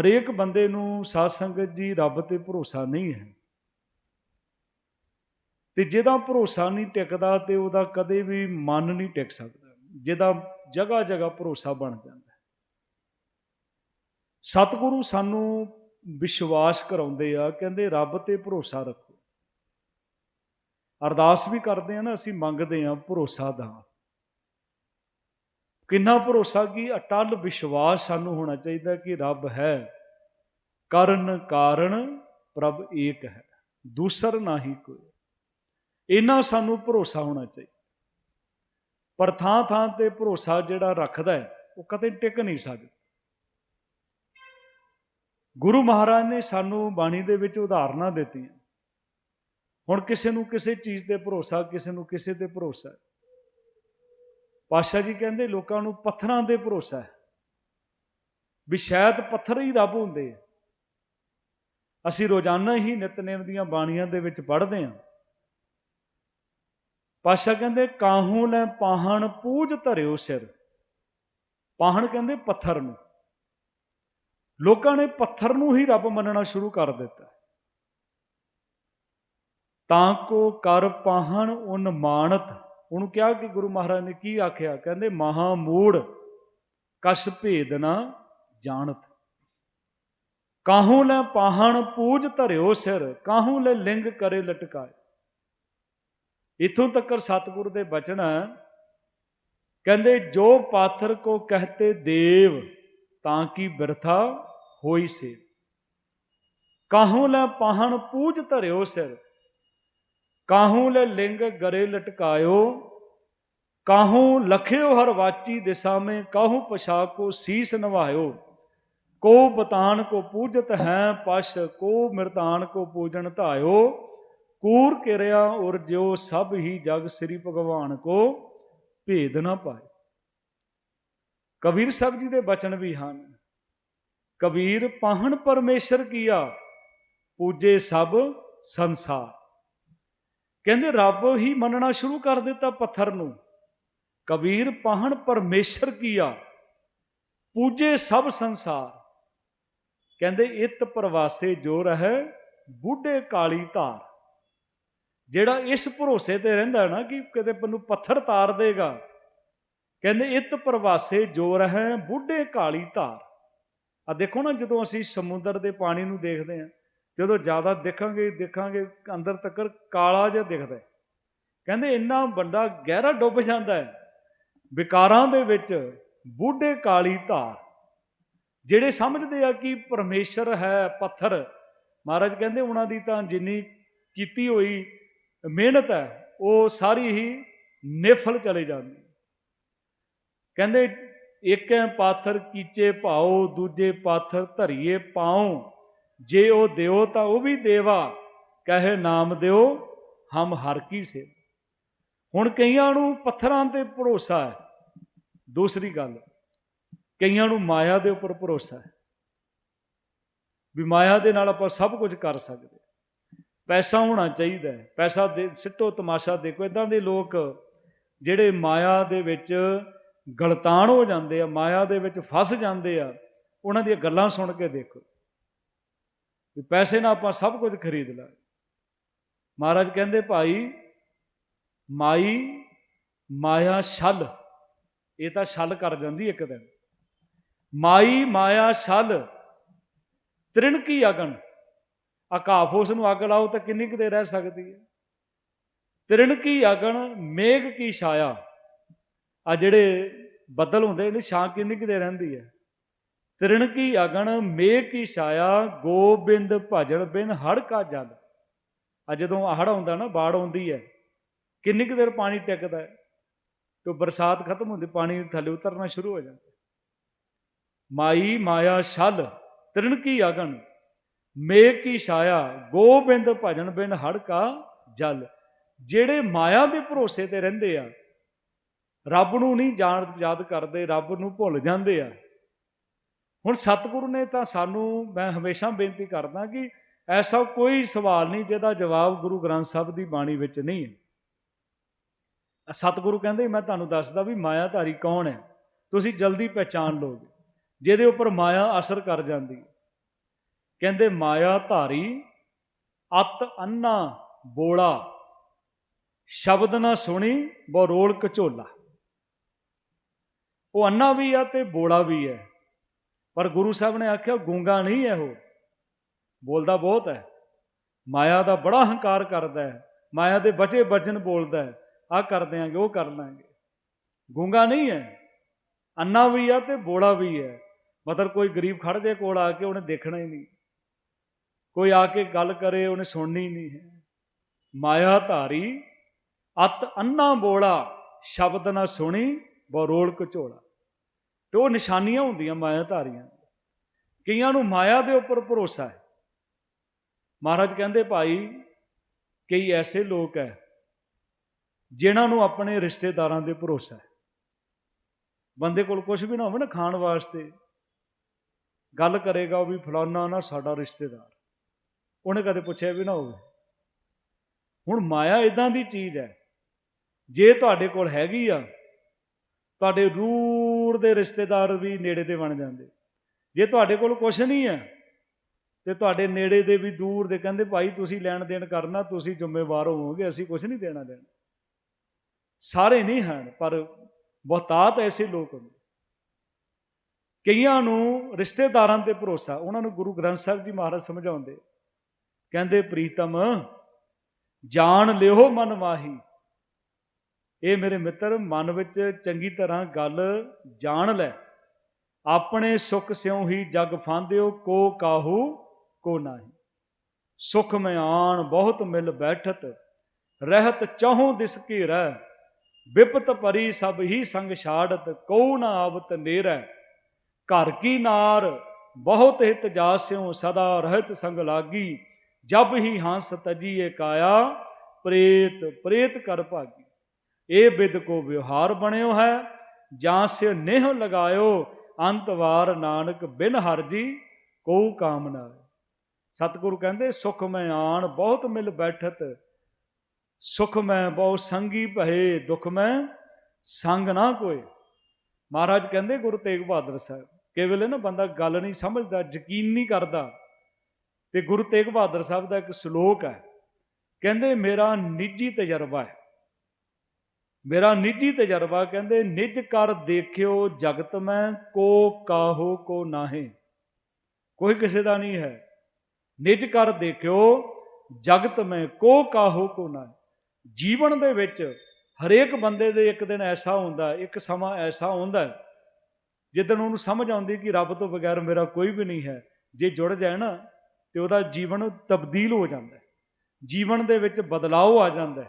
ਹਰੇਕ ਬੰਦੇ ਨੂੰ ਸਾਧ ਸੰਗਤ ਜੀ ਰੱਬ ਤੇ ਭਰੋਸਾ ਨਹੀਂ ਹੈ। ਤੇ ਜਿਹਦਾ ਭਰੋਸਾ ਨਹੀਂ ਟਿਕਦਾ ਤੇ ਉਹਦਾ ਕਦੇ ਵੀ ਮਨ ਨਹੀਂ ਟਿਕ ਸਕਦਾ। ਜਿਹਦਾ ਜਗ੍ਹਾ ਜਗ੍ਹਾ ਭਰੋਸਾ ਬਣ ਜਾਂਦਾ ਸਤਿਗੁਰੂ ਸਾਨੂੰ ਵਿਸ਼ਵਾਸ ਕਰਾਉਂਦੇ ਆ, ਕਹਿੰਦੇ ਰੱਬ ਤੇ ਭਰੋਸਾ ਰੱਖੋ। ਅਰਦਾਸ ਵੀ ਕਰਦੇ ਆ ਨਾ, ਅਸੀਂ ਮੰਗਦੇ ਆ ਭਰੋਸਾ ਦਾ। ਕਿੰਨਾ ਭਰੋਸਾ ਕੀ ਅਟਲ ਵਿਸ਼ਵਾਸ ਸਾਨੂੰ ਹੋਣਾ ਚਾਹੀਦਾ ਕਿ ਰੱਬ ਹੈ। ਕਰਨ ਕਾਰਨ ਪ੍ਰਭ ਏਕ ਹੈ, ਦੂਸਰ ਨਹੀਂ ਕੋਈ। ਇਹਨਾਂ ਸਾਨੂੰ ਭਰੋਸਾ ਹੋਣਾ ਚਾਹੀਦਾ। ਪਰ ਥਾਂ ਥਾਂ ਤੇ ਭਰੋਸਾ ਜਿਹੜਾ ਰੱਖਦਾ ਹੈ, ਉਹ ਕਦੇ ਟਿਕ ਨਹੀਂ ਸਕਦਾ। ਗੁਰੂ ਮਹਾਰਾਜ ਨੇ ਸਾਨੂੰ ਬਾਣੀ ਦੇ ਵਿੱਚ ਉਦਾਹਰਨਾਂ ਦਿੱਤੀਆਂ। ਹੁਣ ਕਿਸੇ ਨੂੰ ਕਿਸੇ ਚੀਜ਼ ਤੇ ਭਰੋਸਾ, ਕਿਸੇ ਨੂੰ ਕਿਸੇ ਤੇ ਭਰੋਸਾ ਹੈ। ਪਾਸ਼ਾ ਜੀ ਕਹਿੰਦੇ, ਲੋਕਾਂ ਨੂੰ ਪੱਥਰਾਂ ਦੇ ਭਰੋਸਾ ਹੈ ਵੀ ਸ਼ਾਇਦ ਪੱਥਰ ਹੀ ਰੱਬ ਹੁੰਦੇ ਆ। ਅਸੀਂ ਰੋਜ਼ਾਨਾ ਹੀ ਨਿਤਨੇਮ ਦੀਆਂ ਬਾਣੀਆਂ ਦੇ ਵਿੱਚ ਪੜ੍ਹਦੇ ਹਾਂ। ਪਾਸ਼ਾ ਕਹਿੰਦੇ, ਕਾਹੂ ਲੈ ਪਾਹਣ ਪੂਜ ਧਰਿਓ ਸਿਰ। ਪਾਹਣ ਕਹਿੰਦੇ ਪੱਥਰ ਨੂੰ। ਲੋਕਾਂ ਨੇ ਪੱਥਰ ਨੂੰ ਹੀ ਰੱਬ ਮੰਨਣਾ ਸ਼ੁਰੂ ਕਰ ਦਿੱਤਾ। ਤਾਂ ਕੋ ਕਰ ਪਾਹਣ ਉਨ ਮਾਨਤ ਉਹਨੂੰ ਕਿਹਾ ਕਿ ਗੁਰੂ ਮਹਾਰਾਜ ਨੇ ਕੀ ਆਖਿਆ? ਕਹਿੰਦੇ ਮਹਾ ਮੂੜ ਕਸ਼ ਭੇਦ ਨਾ ਜਾਣਤ। ਕਾਹੂ ਲੈ ਪਾਹਣ ਪੂਜ ਧਰਿਓ ਸਿਰ, ਕਾਹੂ ਲੈ ਲਿੰਗ ਕਰੇ ਲਟਕਾਏ। ਇਥੋਂ ਤੱਕ ਸਤਿਗੁਰੂ ਦੇ ਬਚਨ ਕਹਿੰਦੇ, ਜੋ ਪਾਥਰ ਕੋ ਕਹਤੇ ਦੇਵ, ਤਾਂ ਕੀ ਬਿਰਥਾ ਹੋਈ ਸੇ ਕਾਹੂ ਲੈ ਪਾਹਣ ਪੂਜ ਧਰਿਓ ਸਿਰ ਕਾਹੂ ਲੈ ਲਿੰਗ ਗਰੇ ਲਟਕਾਇਓ? ਕਾਹੂ ਲਖਿਓ ਹਰ ਵਾਚੀ ਦਿਸ਼ਾ ਮੇ ਕਾਹੂ ਪਛਾ ਕੋ ਸੀਸ ਨਵਾਇਓ? ਕੋ ਬਤਾਨ ਕੋ ਪੂਜਤ ਹੈ ਪਸ਼, ਕੋ ਮਿਰਤਾਨ ਕੋ ਪੂਜਨ ਧਾਇਓ? ਕੂਰ ਕਿਰਿਆ ਔਰ ਜਿਉ ਸਭ ਹੀ ਜਗ ਸ੍ਰੀ ਭਗਵਾਨ ਕੋ ਭੇਦ ਨਾ ਪਾਏ। ਕਬੀਰ ਸਾਹਿਬ ਜੀ ਦੇ ਬਚਨ ਵੀ ਹਨ। ਕਬੀਰ, ਪਾਹਣ ਪਰਮੇਸ਼ਰ ਕੀਆ, ਪੂਜੇ ਸਭ ਸੰਸਾਰ। ਕਹਿੰਦੇ, ਰੱਬ ਹੀ ਮੰਨਣਾ ਸ਼ੁਰੂ ਕਰ ਦਿੱਤਾ ਪੱਥਰ ਨੂੰ। ਕਬੀਰ ਪਾਹਣ ਪਰਮੇਸ਼ਰ ਕੀਆ, ਪੂਜੇ ਸਭ ਸੰਸਾਰ। ਕਹਿੰਦੇ, ਇਤ ਪ੍ਰਵਾਸੇ ਜੋ ਰਹਿ, ਬੁੱਢੇ ਕਾਲੀ ਧਾਰ। ਜਿਹੜਾ ਇਸ ਭਰੋਸੇ ਤੇ ਰਹਿੰਦਾ ਨਾ ਕਿ ਕਿਤੇ ਮੈਨੂੰ ਪੱਥਰ ਤਾਰ ਦੇਗਾ, ਕਹਿੰਦੇ, ਇਤ ਪ੍ਰਵਾਸੇ ਜੋ ਰਹਿ, ਬੁੱਢੇ ਕਾਲੀ ਧਾਰ। ਆ ਦੇਖੋ ਨਾ, ਜਦੋਂ ਅਸੀਂ ਸਮੁੰਦਰ ਦੇ ਪਾਣੀ ਨੂੰ ਦੇਖਦੇ ਹਾਂ ਜਦੋਂ ਜ਼ਿਆਦਾ ਦੇਖਾਂਗੇ ਦੇਖਾਂਗੇ, ਅੰਦਰ ਤੱਕ ਕਾਲਾ ਜਿਹਾ ਦਿਖਦਾ ਕਹਿੰਦੇ ਇੰਨਾ ਵੱਡਾ ਗਹਿਰਾ ਡੁੱਬ ਜਾਂਦਾ ਹੈ। ਵਿਕਾਰਾਂ ਦੇ ਵਿੱਚ ਬੁੱਢੇ ਕਾਲੀ ਧਾਰ, ਜਿਹੜੇ ਸਮਝਦੇ ਆ ਕਿ ਪਰਮੇਸ਼ਰ ਹੈ ਪੱਥਰ। ਮਹਾਰਾਜ ਕਹਿੰਦੇ ਉਹਨਾਂ ਦੀ ਤਾਂ ਜਿੰਨੀ ਕੀਤੀ ਹੋਈ ਮਿਹਨਤ ਹੈ, ਉਹ ਸਾਰੀ ਹੀ ਨਿਫਲ ਚਲੇ ਜਾਂਦੀ। ਕਹਿੰਦੇ ਏਕੈ ਪਾਥਰ ਕੀਚੇ ਭਾਓ, ਦੂਜੇ ਪਾਥਰ ਧਰੀਏ ਪਾਉ। ਜੇ ਉਹ ਦਿਓ ਤਾਂ ਉਹ ਵੀ ਦੇਵਾ, ਕਹੇ ਨਾਮ ਦਿਓ, ਹਮ ਹਰ ਕੀ ਸੇ ਹੁਣ ਕਈਆਂ ਨੂੰ ਪੱਥਰਾਂ ਤੇ ਭਰੋਸਾ ਹੈ। ਦੂਸਰੀ ਗੱਲ, ਕਈਆਂ ਨੂੰ ਮਾਇਆ ਦੇ ਉੱਪਰ ਭਰੋਸਾ ਹੈ। ਵੀ ਮਾਇਆ ਦੇ ਨਾਲ ਆਪਾਂ ਸਭ ਕੁਝ ਕਰ ਸਕਦੇ। ਪੈਸਾ ਹੋਣਾ ਚਾਹੀਦਾ ਹੈ। ਪੈਸਾ ਦੇ ਸਿੱਟੋ ਤਮਾਸ਼ਾ ਦੇਖੋ ਇਦਾਂ ਦੇ ਲੋਕ ਜਿਹੜੇ ਮਾਇਆ ਦੇ ਵਿੱਚ ਗਲਤਾਨ ਹੋ ਜਾਂਦੇ ਆ, ਮਾਇਆ ਦੇ ਵਿੱਚ ਫਸ ਜਾਂਦੇ ਆ, ਉਹਨਾਂ ਦੀਆਂ ਗੱਲਾਂ ਸੁਣ ਕੇ ਦੇਖੋ। ਵੀ ਪੈਸੇ ਨਾਲ ਆਪਾਂ ਸਭ ਕੁਝ ਖਰੀਦ ਲਾਂ ਮਹਾਰਾਜ ਕਹਿੰਦੇ, ਭਾਈ, ਮਾਈ, ਮਾਇਆ ਛਲ। ਇਹ ਤਾਂ ਛਲ ਕਰ ਜਾਂਦੀ ਇੱਕ ਦਿਨ। ਮਾਈ, ਮਾਇਆ ਛਲ, ਤ੍ਰਿਣ ਕੀ ਅਗਨ? ਆਕਾਫ ਉਸ ਨੂੰ ਅੱਗ ਲਾਓ ਤਾਂ ਕਿੰਨੀ ਕੁ ਦੇਰ ਰਹਿ ਸਕਦੀ ਹੈ? ਤ੍ਰਿਣ ਕੀ ਅਗਨ, ਮੇਘ ਕੀ ਛਾਇਆ? ਆ ਜਿਹੜੇ ਬੱਦਲ ਹੁੰਦੇ ਨੇ ਛਾਂ ਕਿੰਨੀ ਕੁ ਦੇਰ ਰਹਿੰਦੀ ਹੈ? ਤ੍ਰਿਣ ਕੀ ਅਗਨ ਮੇਘ ਕੀ ਛਾਇਆ, ਗੋਬਿੰਦ ਭਜਨ ਬਿਨ ਹੜ ਕਾ ਜਲ ਆ ਜਦੋਂ ਹੜ ਆਉਂਦਾ ਨਾ, ਬਾੜ ਆਉਂਦੀ ਹੈ, ਕਿੰਨੀ ਕੁ ਦੇਰ ਪਾਣੀ ਟਿਕਦਾ ਹੈ? ਤੇ ਬਰਸਾਤ ਖਤਮ ਹੁੰਦੀ, ਪਾਣੀ ਥੱਲੇ ਉਤਰਨਾ ਸ਼ੁਰੂ ਹੋ ਜਾਂਦਾ। ਮਾਈ ਮਾਇਆ ਛਲ ਤ੍ਰਿਣ ਕੀ ਅਗਨ ਮੇਘ ਕੀ ਛਾਇਆ, ਗੋਬਿੰਦ ਭਜਨ ਬਿਨ ਹੜ ਕਾ ਜਲ ਜਿਹੜੇ ਮਾਇਆ ਦੇ ਭਰੋਸੇ ਤੇ ਰਹਿੰਦੇ ਆ, ਰੱਬ ਨੂੰ ਨਹੀਂ ਜਾਣ, ਯਾਦ ਕਰਦੇ, ਰੱਬ ਨੂੰ ਭੁੱਲ ਜਾਂਦੇ ਆ। ਹੁਣ ਸਤਿਗੁਰੂ ਨੇ ਤਾਂ ਸਾਨੂੰ, ਮੈਂ ਹਮੇਸ਼ਾ ਬੇਨਤੀ ਕਰਦਾ ਕਿ ਐਸਾ ਕੋਈ ਸਵਾਲ ਨਹੀਂ ਜਿਹਦਾ ਜਵਾਬ ਗੁਰੂ ਗ੍ਰੰਥ ਸਾਹਿਬ ਦੀ ਬਾਣੀ ਵਿੱਚ ਨਹੀਂ ਹੈ। ਸਤਿਗੁਰੂ ਕਹਿੰਦੇ, ਮੈਂ ਤੁਹਾਨੂੰ ਦੱਸਦਾ ਵੀ ਮਾਇਆਧਾਰੀ ਕੌਣ ਹੈ? ਤੁਸੀਂ ਜਲਦੀ ਪਹਿਚਾਨ ਲਓਗੇ। ਜਿਹਦੇ ਉੱਪਰ ਮਾਇਆ ਅਸਰ ਕਰ ਜਾਂਦੀ। ਕਹਿੰਦੇ ਮਾਇਆ ਧਾਰੀ ਅਤ ਅੰਨਾ ਬੋਲਾ। ਸ਼ਬਦ ਨਾ ਸੁਣੀ ਬੋ ਰੋਲ ਕਚੋਲਾ ਉਹ ਅੰਨਾ ਵੀ ਆ ਤੇ ਬੋਲਾ ਵੀ ਹੈ। ਪਰ ਗੁਰੂ ਸਾਹਿਬ ਨੇ ਆਖਿਆ, ਗੂੰਗਾ ਨਹੀਂ ਹੈ ਉਹ। ਬੋਲਦਾ ਬਹੁਤ ਹੈ। ਮਾਇਆ ਦਾ ਬੜਾ ਹੰਕਾਰ ਕਰਦਾ ਹੈ। ਮਾਇਆ ਦੇ ਬਚੇ ਬਚਨ ਬੋਲਦਾ ਹੈ। ਆ ਕਰ ਦਿਆਂਗੇ, ਉਹ ਕਰ ਲਾਂਗੇ। ਗੂੰਗਾ ਨਹੀਂ ਹੈ। ਅੰਨਾ ਵੀ ਆ ਤੇ ਬੋਲਾ ਵੀ ਹੈ। ਮਤਲਬ ਕੋਈ ਗਰੀਬ ਖੜ ਦੇ ਕੋਲ ਆ ਕੇ ਉਹਨੇ ਦੇਖਣਾ ਹੀ ਨਹੀਂ। ਕੋਈ ਆ ਕੇ ਗੱਲ ਕਰੇ, ਉਹਨੇ ਸੁਣਨੀ ਨਹੀਂ ਹੈ। ਮਾਇਆ ਧਾਰੀ, ਅਤ ਅੰਨਾ ਬੋਲਾ ਸ਼ਬਦ ਨਾ ਸੁਣੀ, ਬੋ ਰੋਲ ਤੇ ਉਹ ਨਿਸ਼ਾਨੀਆਂ ਹੁੰਦੀਆਂ ਮਾਇਆ ਧਾਰੀਆਂ ਕਈਆਂ ਨੂੰ ਮਾਇਆ ਦੇ ਉੱਪਰ ਭਰੋਸਾ ਹੈ। ਮਹਾਰਾਜ ਕਹਿੰਦੇ, ਭਾਈ, ਕਈ ਐਸੇ ਲੋਕ ਹੈ ਜਿਨ੍ਹਾਂ ਨੂੰ ਆਪਣੇ ਰਿਸ਼ਤੇਦਾਰਾਂ ਦੇ ਭਰੋਸਾ ਹੈ। ਬੰਦੇ ਕੋਲ ਕੁਝ ਵੀ ਨਾ ਹੋਵੇ ਨਾ ਖਾਣ ਵਾਸਤੇ। ਗੱਲ ਕਰੇਗਾ ਉਹ ਵੀ ਫਲਾਨਾ ਨਾ ਸਾਡਾ ਰਿਸ਼ਤੇਦਾਰ। ਉਹਨੇ ਕਦੇ ਪੁੱਛਿਆ ਵੀ ਨਾ ਹੋਵੇ। ਹੁਣ ਮਾਇਆ ਇਦਾਂ ਦੀ ਚੀਜ਼ ਹੈ ਜੇ ਤੁਹਾਡੇ ਕੋਲ ਹੈਗੀ ਆ, ਤੁਹਾਡੇ ਰੂੜ ਦੇ ਰਿਸ਼ਤੇਦਾਰ ਵੀ ਨੇੜੇ ਦੇ ਬਣ ਜਾਂਦੇ। ਜੇ ਤੁਹਾਡੇ ਕੋਲ ਕੁਝ ਨਹੀਂ ਹੈ, ਤੇ ਤੁਹਾਡੇ ਨੇੜੇ ਦੇ ਵੀ ਦੂਰ ਦੇ ਕਹਿੰਦੇ, ਭਾਈ, ਤੁਸੀਂ ਲੈਣ ਦੇਣ ਕਰਨਾ, ਤੁਸੀਂ ਜ਼ਿੰਮੇਵਾਰ ਹੋਵੋਗੇ, ਅਸੀਂ ਕੁਝ ਨਹੀਂ ਦੇਣਾ ਦੇਣਾ। ਸਾਰੇ ਨਹੀਂ ਹਨ, ਪਰ ਬਹੁਤਾਤ ਐਸੇ ਲੋਕ ਹੁੰਦੇ। ਕਈਆਂ ਨੂੰ ਰਿਸ਼ਤੇਦਾਰਾਂ ਤੇ ਭਰੋਸਾ, ਉਹਨਾਂ ਨੂੰ ਗੁਰੂ ਗ੍ਰੰਥ ਸਾਹਿਬ ਜੀ ਮਹਾਰਾਜ ਸਮਝਾਉਂਦੇ। ਕਹਿੰਦੇ, ਪ੍ਰੀਤਮ, ਜਾਣ ਲਿਓ ਮਨ ਮਾਹੀ ਇਹ ਮੇਰੇ ਮਿੱਤਰ, ਮਨ ਵਿੱਚ ਚੰਗੀ ਤਰ੍ਹਾਂ ਗੱਲ ਜਾਣ ਲੈ। ਆਪਣੇ ਸੁਖ ਸਿਉ ਹੀ ਜਗ ਫਾਂਦਿਓ, ਕੋ ਕਾਹੂ, ਕੋ ਨਾਹੀ। ਸੁਖ ਮਿਆਨ ਬਹੁਤ ਮਿਲ ਬੈਠਤ, ਰਹਿਤ ਚਾਹੋਂ ਦਿਸ ਘੇਰੈ ਵਿਪਤ ਪਰੀ ਸਭ ਹੀ ਸੰਗ ਛਾੜਤ, ਕਉ ਨਾ ਆਵਤ ਨੇਰੈ। ਘਰ ਕੀ ਨਾਰ, ਬਹੁਤ ਹਿਤ ਜਾਸਿਓ ਸਦਾ ਰਹਿਤ ਸੰਗ ਲਾਗੀ। ਜਬ ਹੀ ਹੰਸ ਤਜੀਏ ਕਾਇਆ, ਪ੍ਰੇਤ ਪ੍ਰੇਤ ਕਰ ਭਾਗੀ। ਇਹ ਬਿਦ ਕੋ ਵਿਵਹਾਰ ਬਣਿਓ ਹੈ, ਜਾਂ ਸੇ ਨੇਹ ਲਗਾਇਓ ਅੰਤਵਾਰ ਨਾਨਕ ਬਿਨ ਹਰਜੀ ਕੋ ਕਾਮਨਾ ਸਤਿਗੁਰੂ ਕਹਿੰਦੇ, ਸੁਖ ਮੈਂ ਆਣ, ਬਹੁਤ ਮਿਲ ਬੈਠਤ। ਸੁਖ ਮੈਂ ਬਹੁ ਸੰਗੀ ਭਏ, ਦੁਖ ਮੈਂ ਸੰਗ ਨਾ ਕੋਏ। ਮਹਾਰਾਜ ਕਹਿੰਦੇ, ਗੁਰੂ ਤੇਗ ਬਹਾਦਰ ਸਾਹਿਬ ਕਈ ਵੇਲੇ ਨਾ ਬੰਦਾ ਗੱਲ ਨਹੀਂ ਸਮਝਦਾ, ਯਕੀਨ ਨਹੀਂ ਕਰਦਾ। ਤੇ ਗੁਰੂ ਤੇਗ ਬਹਾਦਰ ਸਾਹਿਬ ਦਾ ਇੱਕ ਸ਼ਲੋਕ ਹੈ, ਕਹਿੰਦੇ, ਮੇਰਾ ਨਿੱਜੀ ਤਜਰਬਾ ਹੈ। ਮੇਰਾ ਨਿੱਜੀ ਤਜਰਬਾ ਕਹਿੰਦੇ, ਨਿਜ ਕਰ ਦੇਖਿਓ ਜਗਤ ਮੈਂ, ਕੋ ਕਾਹੋ ਕੋ ਨਾਹੇ। ਕੋਈ ਕਿਸੇ ਦਾ ਨਹੀਂ ਹੈ। ਨਿਜ ਕਰ ਦੇਖਿਓ ਜਗਤ ਮੈਂ, ਕੋ ਕਾਹੋ ਕੋ ਨਾਹੇ। ਜੀਵਨ ਦੇ ਵਿੱਚ ਹਰੇਕ ਬੰਦੇ ਦੇ ਇੱਕ ਦਿਨ ਐਸਾ ਹੁੰਦਾ, ਇੱਕ ਸਮਾਂ ਐਸਾ ਹੁੰਦਾ, ਜਿੱਦਣ ਉਹਨੂੰ ਸਮਝ ਆਉਂਦੀ ਕਿ ਰੱਬ ਤੋਂ ਬਗੈਰ ਮੇਰਾ ਕੋਈ ਵੀ ਨਹੀਂ ਹੈ। ਜੇ ਜੁੜ ਜਾਏ ਨਾ, ਤੇ ਉਹਦਾ ਜੀਵਨ ਤਬਦੀਲ ਹੋ ਜਾਂਦਾ ਜੀਵਨ ਦੇ ਵਿੱਚ ਬਦਲਾਅ ਆ ਜਾਂਦਾ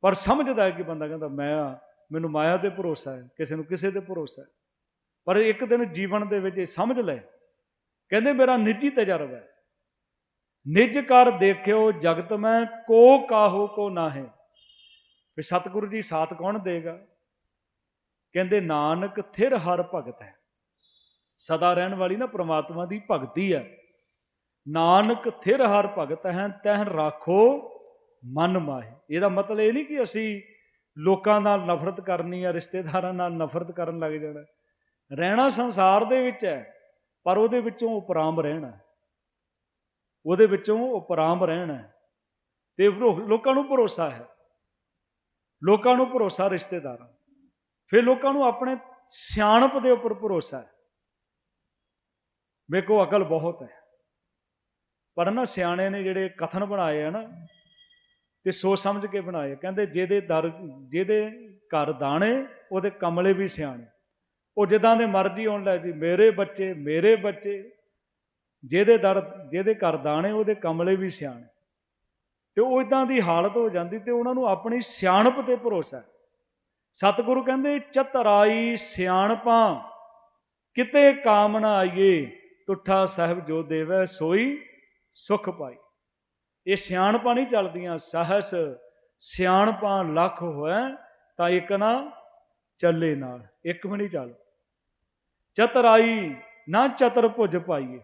ਪਰ ਸਮਝਦਾ ਹੈ ਕਿ ਬੰਦਾ ਕਹਿੰਦਾ, ਮੈਂ ਆ, ਮੈਨੂੰ ਮਾਇਆ ਤੇ ਭਰੋਸਾ ਹੈ, ਕਿਸੇ ਨੂੰ ਕਿਸੇ ਤੇ ਭਰੋਸਾ ਹੈ। ਪਰ ਇੱਕ ਦਿਨ ਜੀਵਨ ਦੇ ਵਿੱਚ ਇਹ ਸਮਝ ਲੈ ਕਹਿੰਦੇ, ਮੇਰਾ ਨਿੱਜੀ ਤਜਰਬਾ ਹੈ। ਨਿਜ ਕਰ ਦੇਖਿਓ, ਜਗਤ ਮੈਂ ਕੋ ਕਾਹੋ ਕੋ ਨਾਹੇ। ਵੀ ਸਤਿਗੁਰੂ ਜੀ ਸਾਥ ਕੌਣ ਦੇਗਾ? ਕਹਿੰਦੇ, ਨਾਨਕ ਥਿਰ ਹਰ ਭਗਤ ਹੈ। ਸਦਾ ਰਹਿਣ ਵਾਲੀ ਨਾ ਪ੍ਰਮਾਤਮਾ ਦੀ ਭਗਤੀ ਹੈ। ਨਾਨਕ ਥਿਰ ਹਰ ਭਗਤ ਹੈ ਤਹਿ ਰਾਖੋ ਮਨ ਮਾਹੇ। ਇਹਦਾ ਮਤਲਬ ਇਹ ਨਹੀਂ ਕਿ ਅਸੀਂ ਲੋਕਾਂ ਨਾਲ ਨਫ਼ਰਤ ਕਰਨੀ ਆ, ਰਿਸ਼ਤੇਦਾਰਾਂ ਨਾਲ ਨਫ਼ਰਤ ਕਰਨ ਲੱਗ ਜਾਣਾ। ਰਹਿਣਾ ਸੰਸਾਰ ਦੇ ਵਿੱਚ ਹੈ, ਪਰ ਉਹਦੇ ਵਿੱਚੋਂ ਉਪਰਾਮ ਰਹਿਣਾ ਉਹਦੇ ਵਿੱਚੋਂ ਉਪਰਾਮ ਰਹਿਣਾ ਤੇ ਲੋਕਾਂ ਨੂੰ ਭਰੋਸਾ ਹੈ। ਲੋਕਾਂ ਨੂੰ ਭਰੋਸਾ ਰਿਸ਼ਤੇਦਾਰਾਂ ਫਿਰ ਲੋਕਾਂ ਨੂੰ ਆਪਣੇ ਸਿਆਣਪ ਦੇ ਉੱਪਰ ਭਰੋਸਾ ਹੈ। ਮੇਰੇ ਵੇਖੋ ਅਕਲ ਬਹੁਤ ਹੈ। ਪਰ ਨਾ ਸਿਆਣੇ ਨੇ ਜਿਹੜੇ ਕਥਨ ਬਣਾਏ ਆ ਨਾ ਤੇ ਸੋਚ ਸਮਝ ਕੇ ਬਣਾਏ। ਕਹਿੰਦੇ ਜਿਹਦੇ ਦਰ, ਜਿਹਦੇ ਘਰ ਦਾਣੇ, ਉਹਦੇ ਕਮਲੇ ਵੀ ਸਿਆਣੇ। ਉਹ ਜਿੱਦਾਂ ਦੇ ਮਰਜ਼ੀ ਹੋਣ ਲੈ ਜੀ, ਮੇਰੇ ਬੱਚੇ ਮੇਰੇ ਬੱਚੇ। ਜਿਹਦੇ ਦਰ, ਜਿਹਦੇ ਘਰ ਦਾਣੇ, ਉਹਦੇ ਕਮਲੇ ਵੀ ਸਿਆਣੇ। ਤੇ ਉਹ ਇਦਾਂ ਦੀ ਹਾਲਤ ਹੋ ਜਾਂਦੀ ਤੇ ਉਹਨਾਂ ਨੂੰ ਆਪਣੀ ਸਿਆਣਪ ਤੇ ਭਰੋਸਾ ਸਤਿਗੁਰੂ ਕਹਿੰਦੇ, ਚਤਰਾਈ ਸਿਆਣਪਾਂ, ਕਿਤੇ ਕਾਮਨਾ ਆਈਏ, ਤੁਠਾ ਸਾਹਿਬ ਜੋ ਦੇਵੈ ਸੋਈ ਸੁਖ ਪਾਈ। ਇਹ ਸਿਆਣਪਾਂ ਨਹੀਂ ਚੱਲਦੀਆਂ, ਸਹਸ ਸਿਆਣਪਾਂ ਲੱਖ ਹੋਏ ਤਾਂ ਇੱਕ ਨਾ ਚੱਲੇ ਨਾਲ, ਇੱਕ ਵੀ ਨਹੀਂ ਚੱਲ। ਚਤਰਾਈ ਨਾ ਚਤਰ ਭੁਜ ਪਾਈਏ,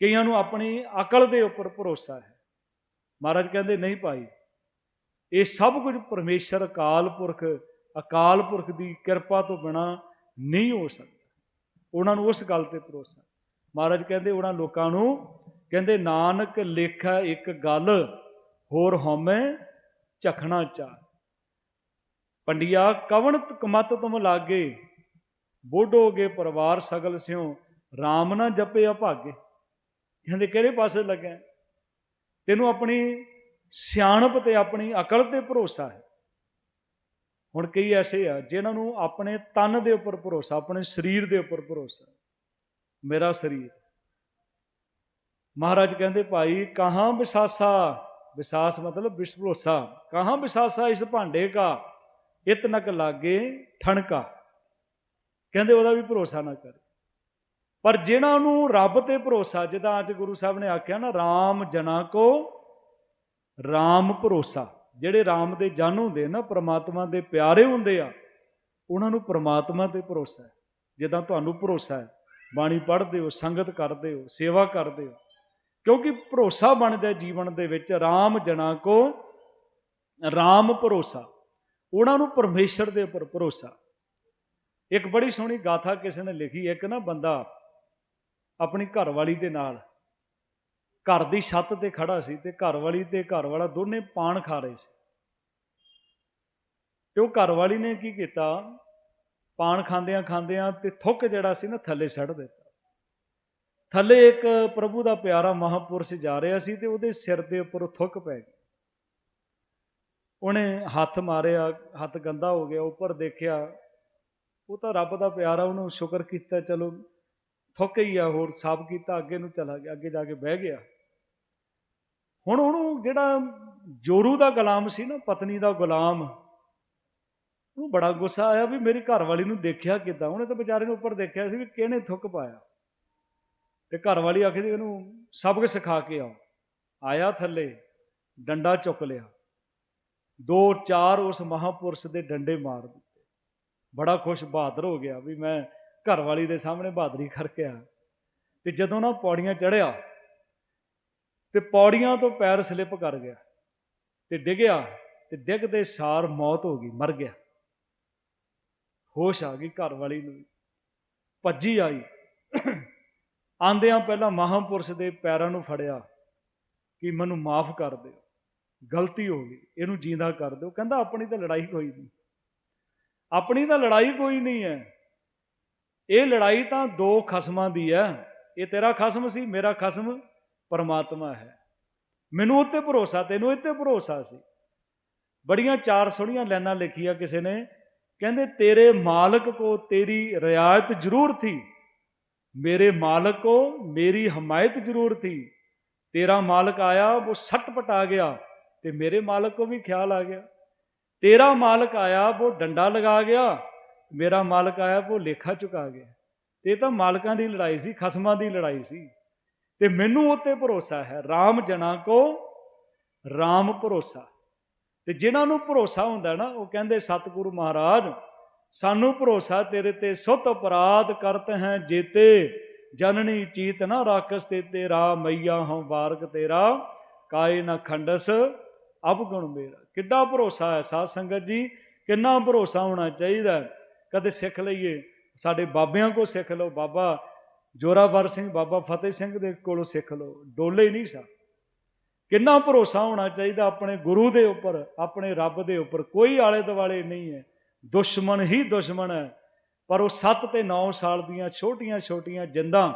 ਕਈਆਂ ਨੂੰ ਆਪਣੀ ਅਕਲ ਦੇ ਉੱਪਰ ਭਰੋਸਾ ਹੈ। ਮਹਾਰਾਜ ਕਹਿੰਦੇ, ਨਹੀਂ ਭਾਈ, ਇਹ ਸਭ ਕੁਝ ਪਰਮੇਸ਼ਰ ਅਕਾਲ ਪੁਰਖ ਅਕਾਲ ਪੁਰਖ ਦੀ ਕਿਰਪਾ ਤੋਂ ਬਿਨਾ ਨਹੀਂ ਹੋ ਸਕਦਾ। ਉਹਨਾਂ ਨੂੰ ਉਸ ਗੱਲ ਤੇ ਭਰੋਸਾ। ਮਹਾਰਾਜ ਕਹਿੰਦੇ, ਉਹਨਾਂ ਲੋਕਾਂ ਨੂੰ ਕਹਿੰਦੇ, ਨਾਨਕ ਲੇਖਾ ਇੱਕ ਗੱਲ, ਹੋਰ ਹਉਮੈ ਝਖਣਾ ਚਾਹ ਪੰਡਿਆ, ਕਵਣ ਕਮਤ ਤੁਮ ਲਾਗੇ? ਬੋਡੋਗੇ ਪਰਿਵਾਰ ਸਗਲ ਸਿਉ। RAM ਨਾ ਜਪੇ ਅਭਾਗੇ। ਕਹਿੰਦੇ, ਕਿਹੜੇ ਪਾਸੇ ਲੱਗਾ ਤੈਨੂੰ ਆਪਣੀ ਸਿਆਣਪ ਤੇ ਆਪਣੀ ਅਕਲ ਤੇ ਭਰੋਸਾ ਹੈ। ਹੁਣ ਕਈ ਐਸੇ ਆ, ਜਿਨ੍ਹਾਂ ਨੂੰ ਆਪਣੇ ਤਨ ਦੇ ਉੱਪਰ ਭਰੋਸਾ, ਆਪਣੇ ਸਰੀਰ ਦੇ ਉੱਪਰ ਭਰੋਸਾ। ਮੇਰਾ ਸਰੀਰ ਮਹਾਰਾਜ ਕਹਿੰਦੇ, ਭਾਈ, ਕਹਾਂ ਵਿਸਾਸਾ ਵਿਸਾਸ ਮਤਲਬ ਵਿਸ਼ ਭਰੋਸਾ। ਕਹਾਂ ਵਿਸਾਸਾ ਇਸ ਭਾਂਡੇ ਕਾ? ਇਤਨਕ ਲਾਗੇ ਠਣਕਾ। ਕਹਿੰਦੇ, ਉਹਦਾ ਵੀ ਭਰੋਸਾ ਨਾ ਕਰ। ਪਰ ਜਿਹਨਾਂ ਨੂੰ ਰੱਬ ਤੇ ਭਰੋਸਾ, ਜਿੱਦਾਂ ਅੱਜ ਗੁਰੂ ਸਾਹਿਬ ਨੇ ਆਖਿਆ ਨਾ RAM ਜਨਾ ਕੋ RAM ਭਰੋਸਾ। ਜਿਹੜੇ RAM ਦੇ ਜਨ ਹੁੰਦੇ ਨਾ, ਪ੍ਰਮਾਤਮਾ ਦੇ ਪਿਆਰੇ ਹੁੰਦੇ ਆ, ਉਹਨਾਂ ਨੂੰ ਪ੍ਰਮਾਤਮਾ ਤੇ ਭਰੋਸਾ ਹੈ। ਜਿੱਦਾਂ ਤੁਹਾਨੂੰ ਭਰੋਸਾ ਹੈ, ਬਾਣੀ ਪੜ੍ਹਦੇ ਹੋ, ਸੰਗਤ ਕਰਦੇ ਹੋ, ਸੇਵਾ ਕਰਦੇ ਹੋ ਕਿਉਂਕਿ ਭਰੋਸਾ ਬਣਦਾ ਜੀਵਨ ਦੇ ਵਿੱਚ RAM ਜਣਾ ਕੋ RAM ਭਰੋਸਾ। ਉਹਨਾਂ ਨੂੰ ਪਰਮੇਸ਼ਰ ਦੇ ਉੱਪਰ ਭਰੋਸਾ। ਇੱਕ ਬੜੀ ਸੋਹਣੀ ਗਾਥਾ ਕਿਸੇ ਨੇ ਲਿਖੀ, ਇੱਕ ਨਾ ਬੰਦਾ ਆਪਣੀ ਘਰਵਾਲੀ ਦੇ ਨਾਲ, ਘਰ ਦੀ ਛੱਤ ਤੇ ਖੜਾ ਸੀ ਤੇ ਘਰਵਾਲੀ ਤੇ ਘਰਵਾਲਾ ਦੋਨੇ ਪਾਣ ਖਾ ਰਹੇ ਸੀ। ਤੇ ਉਹ ਘਰਵਾਲੀ ਨੇ ਕੀ ਕੀਤਾ? ਪਾਣ ਖਾਂਦਿਆਂ ਖਾਂਦਿਆਂ ਤੇ ਥੁੱਕ ਜਿਹੜਾ ਸੀ ਨਾ ਥੱਲੇ ਸੱਟ ਦਿੱਤਾ। ਥੱਲੇ ਇੱਕ ਪ੍ਰਭੂ ਦਾ ਪਿਆਰਾ ਮਹਾਪੁਰਸ਼ ਜਾ ਰਿਹਾ ਸੀ ਤੇ ਉਹਦੇ ਸਿਰ ਦੇ ਉੱਪਰ ਉਹ ਥੁੱਕ ਪੈ ਗਈ। ਉਹਨੇ ਹੱਥ ਮਾਰਿਆ, ਹੱਥ ਗੰਦਾ ਹੋ ਗਿਆ, ਉੱਪਰ ਦੇਖਿਆ, ਉਹ ਤਾਂ ਰੱਬ ਦਾ ਪਿਆਰਾ ਉਹਨੂੰ ਸ਼ੁਕਰ ਕੀਤਾ, ਚਲੋ ਥੁੱਕ ਹੀ ਆ, ਹੋਰ ਸਾਫ਼ ਕੀਤਾ, ਅੱਗੇ ਨੂੰ ਚਲਾ ਗਿਆ, ਅੱਗੇ ਜਾ ਕੇ ਬਹਿ ਗਿਆ। ਹੁਣ ਉਹਨੂੰ ਜਿਹੜਾ ਜੋਰੂ ਦਾ ਗੁਲਾਮ ਸੀ ਨਾ, ਪਤਨੀ ਦਾ ਗੁਲਾਮ, ਉਹਨੂੰ ਬੜਾ ਗੁੱਸਾ ਆਇਆ ਵੀ ਮੇਰੀ ਘਰ ਵਾਲੀ ਨੂੰ ਦੇਖਿਆ ਕਿਦਾਂ? ਉਹਨੇ ਤਾਂ ਵਿਚਾਰੇ ਨੂੰ ਉੱਪਰ ਦੇਖਿਆ ਸੀ ਵੀ ਕਿਹਨੇ ਥੁੱਕ ਪਾਇਆ। ਤੇ ਘਰ ਵਾਲੀ ਆਖਦੀ ਇਹਨੂੰ ਸਬਕ ਸਿਖਾ ਕੇ ਆਓ। ਆਇਆ ਥੱਲੇ, ਡੰਡਾ ਚੁੱਕ ਲਿਆ। ਦੋ ਚਾਰ ਉਸ ਮਹਾਪੁਰਸ਼ ਦੇ ਡੰਡੇ ਮਾਰ ਦਿੱਤੇ। ਬੜਾ ਖੁਸ਼ ਬਹਾਦਰ ਹੋ ਗਿਆ ਵੀ ਮੈਂ ਘਰ ਵਾਲੀ ਦੇ ਸਾਹਮਣੇ ਬਹਾਦਰੀ ਕਰਕੇ ਆ ਤੇ ਜਦੋਂ ਨਾ ਪੌੜੀਆਂ ਚੜਿਆ ਤੇ ਪੌੜੀਆਂ ਤੋਂ ਪੈਰ ਸਲਿੱਪ ਕਰ ਗਿਆ। ਤੇ ਡਿੱਗਿਆ, ਤੇ ਡਿੱਗਦੇ ਸਾਰ ਮੌਤ ਹੋ ਗਈ, ਮਰ ਗਿਆ। ਹੋਸ਼ ਆ ਗਈ ਘਰ ਵਾਲੀ ਨੂੰ ਭੱਜੀ ਆਈ। ਆਂਦਿਆਂ ਪਹਿਲਾਂ ਮਹਾਪੁਰਸ਼ ਦੇ ਪੈਰਾਂ ਨੂੰ ਫੜਿਆ ਕਿ ਮੈਨੂੰ ਮਾਫ ਕਰ ਦਿਓ। ਗਲਤੀ ਹੋ ਗਈ। ਇਹਨੂੰ ਜਿੰਦਾ ਕਰ ਦਿਓ। ਕਹਿੰਦਾ, ਆਪਣੀ ਤਾਂ ਲੜਾਈ ਕੋਈ ਨਹੀਂ। ਆਪਣੀ ਤਾਂ ਲੜਾਈ ਕੋਈ ਨਹੀਂ ਹੈ। ਇਹ ਲੜਾਈ ਤਾਂ ਦੋ ਖਸਮਾਂ ਦੀ ਹੈ। ਇਹ ਤੇਰਾ ਖਸਮ ਸੀ, ਮੇਰਾ ਖਸਮ ਪਰਮਾਤਮਾ ਹੈ। ਮੈਨੂੰ ਉੱਤੇ ਭਰੋਸਾ, ਤੈਨੂੰ ਇੱਥੇ ਭਰੋਸਾ ਸੀ। ਬੜੀਆਂ ਚਾਰ ਸੋਹਣੀਆਂ ਲਾਈਨਾਂ ਲਿਖੀਆਂ ਕਿਸੇ ਨੇ। ਕਹਿੰਦੇ, ਤੇਰੇ ਮਾਲਕ ਕੋ ਤੇਰੀ ਰਿਆਇਤ ਜ਼ਰੂਰ ਥੀ। ਮੇਰੇ ਮਾਲਕ ਕੋ ਮੇਰੀ ਹਮਾਇਤ ਜ਼ਰੂਰ ਥੀ। ਤੇਰਾ ਮਾਲਕ ਆਇਆ, ਉਹ ਸੱਟ ਆ ਗਿਆ ਤੇ ਮੇਰੇ ਮਾਲਕ ਕੋ ਵੀ ਖਿਆਲ ਆ ਗਿਆ। ਤੇਰਾ ਮਾਲਕ ਆਇਆ, ਉਹ ਡੰਡਾ ਲਗਾ ਗਿਆ, ਮੇਰਾ ਮਾਲਕ ਆਇਆ, ਉਹ ਲੇਖਾ ਚੁਕਾ ਗਿਆ। ਇਹ ਤਾਂ ਮਾਲਕਾਂ ਦੀ ਲੜਾਈ ਸੀ, ਖਸਮਾਂ ਦੀ ਲੜਾਈ ਸੀ। ਤੇ ਮੈਨੂੰ ਉੱਤੇ ਭਰੋਸਾ ਹੈ RAM ਜਨਾ ਕੋ RAM ਭਰੋਸਾ। ਤੇ ਜਿਨ੍ਹਾਂ ਨੂੰ ਭਰੋਸਾ ਹੁੰਦਾ ਨਾ, ਉਹ ਕਹਿੰਦੇ, ਸਤਿਗੁਰੂ ਮਹਾਰਾਜ ਸਾਨੂੰ ਭਰੋਸਾ ਤੇਰੇ ਤੇ ਸੁਤ ਅਪਰਾਧ ਕਰਤ ਹੈ ਜੇਤੇ। ਜਨਨੀ ਚੀਤ ਨਾ ਰਾਖਸ ਤੇ ਤੇਰਾ, ਮਈਆ ਹਉ ਬਾਰਕ ਤੇਰਾ। ਕਾਇ ਨਾ ਖੰਡਸ ਅਪਗੁਣ ਮੇਰਾ। ਕਿੱਡਾ ਭਰੋਸਾ ਹੈ ਸਾਧ ਸੰਗਤ ਜੀ? ਕਿੰਨਾ ਭਰੋਸਾ ਹੋਣਾ ਚਾਹੀਦਾ ਕਦੇ ਸਿੱਖ ਲਈਏ। ਸਾਡੇ ਬਾਬਿਆਂ ਕੋ ਸਿੱਖ ਲਓ। ਬਾਬਾ ਜੋਰਾਵਰ ਸਿੰਘ, ਬਾਬਾ ਫਤਿਹ ਸਿੰਘ ਦੇ ਕੋਲੋਂ ਸਿੱਖ ਲਓ। ਡੋਲੇ ਨਹੀਂ ਸਾ। ਕਿੰਨਾ ਭਰੋਸਾ ਹੋਣਾ ਚਾਹੀਦਾ ਆਪਣੇ ਗੁਰੂ ਦੇ ਉੱਪਰ, ਆਪਣੇ ਰੱਬ ਦੇ ਉੱਪਰ। ਕੋਈ ਆਲੇ ਦੁਆਲੇ ਨਹੀਂ ਹੈ। ਦੁਸ਼ਮਣ ਹੀ ਦੁਸ਼ਮਣ ਹੈ। ਪਰ ਉਹ 7 ਤੇ 9 ਸਾਲ ਦੀਆਂ ਛੋਟੀਆਂ-ਛੋਟੀਆਂ ਜਿੰਦਾਂ,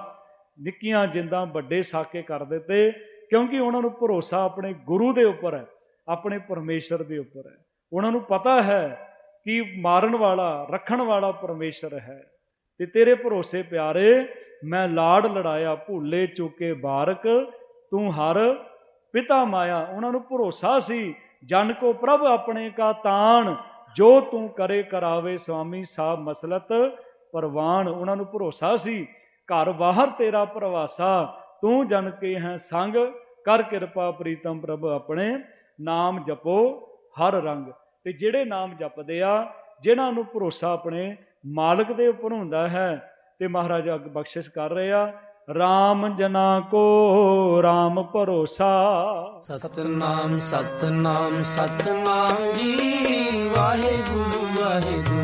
ਨਿੱਕੀਆਂ ਜਿੰਦਾਂ ਵੱਡੇ ਸਾਕੇ ਕਰ ਦਿੱਤੇ, ਕਿਉਂਕਿ ਉਹਨਾਂ ਨੂੰ ਭਰੋਸਾ ਆਪਣੇ ਗੁਰੂ ਦੇ ਉੱਪਰ ਹੈ, ਆਪਣੇ ਪਰਮੇਸ਼ਰ ਦੇ ਉੱਪਰ ਹੈ। ਉਹਨਾਂ ਨੂੰ ਪਤਾ ਹੈ ਕਿ ਮਾਰਨ ਵਾਲਾ, ਰੱਖਣ ਵਾਲਾ ਪਰਮੇਸ਼ਰ ਹੈ। ਤੇ ਤੇਰੇ ਭਰੋਸੇ ਪਿਆਰੇ, ਮੈਂ ਲਾੜ ਲੜਾਇਆ, ਭੁੱਲੇ ਚੁੱਕੇ ਬਾਰਕ, ਤੂੰ ਹਰ ਪਿਤਾ ਮਾਇਆ। ਉਹਨਾਂ ਨੂੰ ਭਰੋਸਾ ਸੀ, ਜਨ ਕੋ ਪ੍ਰਭ ਆਪਣੇ ਕਾ ਤਾਣ ਜੋ ਤੂੰ ਕਰੇ ਕਰਾਵੇ ਸੁਆਮੀ ਸਾਹਿਬ ਮਸਲਤ, ਪਰਵਾਨ ਉਹਨਾਂ ਨੂੰ ਭਰੋਸਾ ਸੀ। ਘਰ ਬਾਹਰ ਤੇਰਾ ਪ੍ਰਵਾਸਾ, ਤੂੰ ਜਨ ਕੇ ਹੈ ਸੰਗ, ਕਰ ਕਿਰਪਾ ਪ੍ਰੀਤਮ ਪ੍ਰਭ ਆਪਣੇ, ਨਾਮ ਜਪੋ ਹਰ ਰੰਗ। ਤੇ ਜਿਹੜੇ ਨਾਮ ਜਪਦੇ ਆ, ਜਿਨ੍ਹਾਂ ਨੂੰ ਭਰੋਸਾ ਆਪਣੇ ਮਾਲਕ ਦੇ ਉੱਪਰ ਹੁੰਦਾ ਹੈ, ਤੇ ਮਹਾਰਾਜ ਅੱਗ ਬਖਸ਼ਿਸ਼ ਕਰ ਰਹੇ ਆ। ਰਾਮ ਜਨਾ ਕੋ ਰਾਮ ਭਰੋਸਾ। ਸਤਨਾਮ ਸਤਨਾਮ ਸਤਨਾਮ ਜੀ। ਵਾਹਿਗੁਰੂ ਵਾਹਿਗੁਰੂ।